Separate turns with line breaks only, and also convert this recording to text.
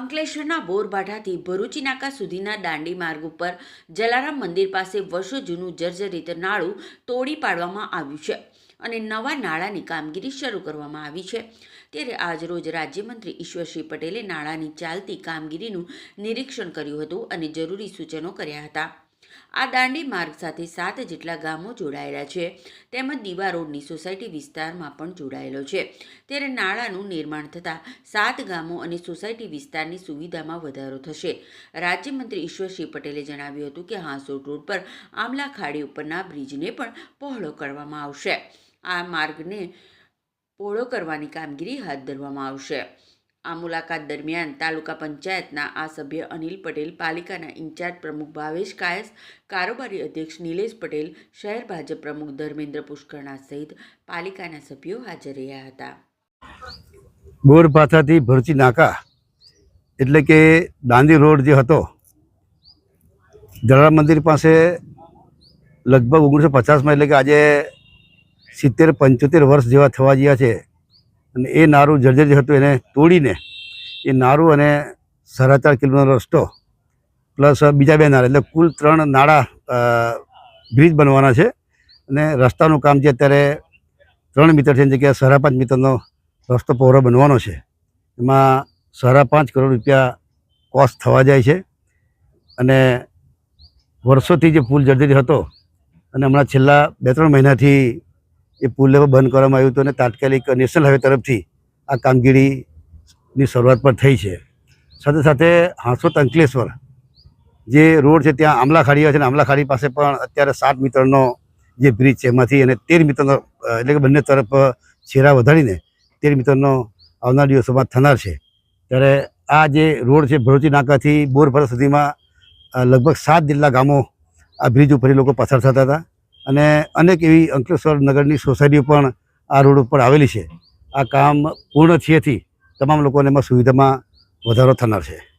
અંકલેશ્વરના બોરબાઢાથી ભરૂચી નાકા સુધીના દાંડી માર્ગ ઉપર જલારામ મંદિર પાસે વર્ષો જૂનું જર્જરિત નાળું તોડી પાડવામાં આવ્યું છે અને નવા નાળાની કામગીરી શરૂ કરવામાં આવી છે. ત્યારે આજરોજ રાજ્યમંત્રી ઈશ્વરસિંહ પટેલે નાળાની ચાલતી કામગીરીનું નિરીક્ષણ કર્યું હતું અને જરૂરી સૂચનો કર્યા હતા. આ દાંડી માર્ગ સાથે સાત જેટલા ગામો જોડાયેલા છે. તેમજ દીવા રોડની સોસાયટી વિસ્તારમાં પણ જોડાયેલો છે. ત્યારે નાળાનું નિર્માણ થતાં સાત ગામો અને સોસાયટી વિસ્તારની સુવિધામાં વધારો થશે. રાજ્યમંત્રી ઈશ્વરસિંહ પટેલે જણાવ્યું હતું કે હાંસોટ રોડ પર આમલા ખાડી ઉપરના બ્રિજને પણ પહોળો કરવામાં આવશે. આ માર્ગને પહોળો કરવાની કામગીરી હાથ ધરવામાં આવશે. આ મુલાકાત દરમિયાન તાલુકા પંચાયતના આ સભ્ય અનિલ પટેલ, પાલિકાના ઇન્ચાર્જ પ્રમુખ ભાવેશ કાયસ, કારોબારી અધ્યક્ષ નિલેશ પટેલ, શહેર ભાજપ પ્રમુખ ધર્મેન્દ્ર પુષ્કરણા સહિત પાલિકાના સભ્યો હાજર રહ્યા હતા.
બોર પાથાથી ભરચી નાકા એટલે કે દાંડી રોડ જે હતો, જલારામ મંદિર પાસે લગભગ ઓગણીસો પચાસમાં, એટલે કે આજે સિત્તેર પંચોતેર વર્ષ જેવા થવા ગયા છે અને એ નારું જર્જર હતું, એને તોડીને એ નારું અને સાડા ચાર કિલોમીટર રસ્તો પ્લસ બીજા બે નાળા, એટલે કુલ ત્રણ નાળા બ્રિજ બનવાના છે. અને રસ્તાનું કામ જે અત્યારે ત્રણ મીટર છે જગ્યાએ સાડા પાંચ મીટરનો રસ્તો પહોળો બનવાનો છે. એમાં સાડા પાંચ કરોડ રૂપિયા કોસ્ટ થવા જાય છે. અને વર્ષોથી જે પુલ જર્જરી હતો, અને હમણાં છેલ્લા બે ત્રણ મહિનાથી એ પુલને બંધ કરવામાં આવ્યું હતું અને તાત્કાલિક નેશનલ હાઈવે તરફથી આ કામગીરીની શરૂઆત પણ થઈ છે. સાથે સાથે હાંસોત અંકલેશ્વર જે રોડ છે ત્યાં આમલા ખાડી છે અને આમલા પાસે પણ અત્યારે સાત મીટરનો જે બ્રિજ છે, એમાંથી અને તેર મીટરનો, એટલે કે બંને તરફ છેરા વધારીને તેર મીટરનો આવનાર દિવસોમાં થનાર છે. ત્યારે આ જે રોડ છે ભરૂચી નાકાથી બોરભર સુધીમાં લગભગ સાત જેટલા ગામો આ બ્રિજ ઉપર લોકો પસાર થતા હતા. અને અનેક એવી અંકલેશ્વર નગરની સોસાયટીઓ પણ આ રોડ ઉપર આવેલી છે. આ કામ પૂર્ણ થયેથી તમામ લોકોને એમાં સુવિધામાં વધારો થનાર છે.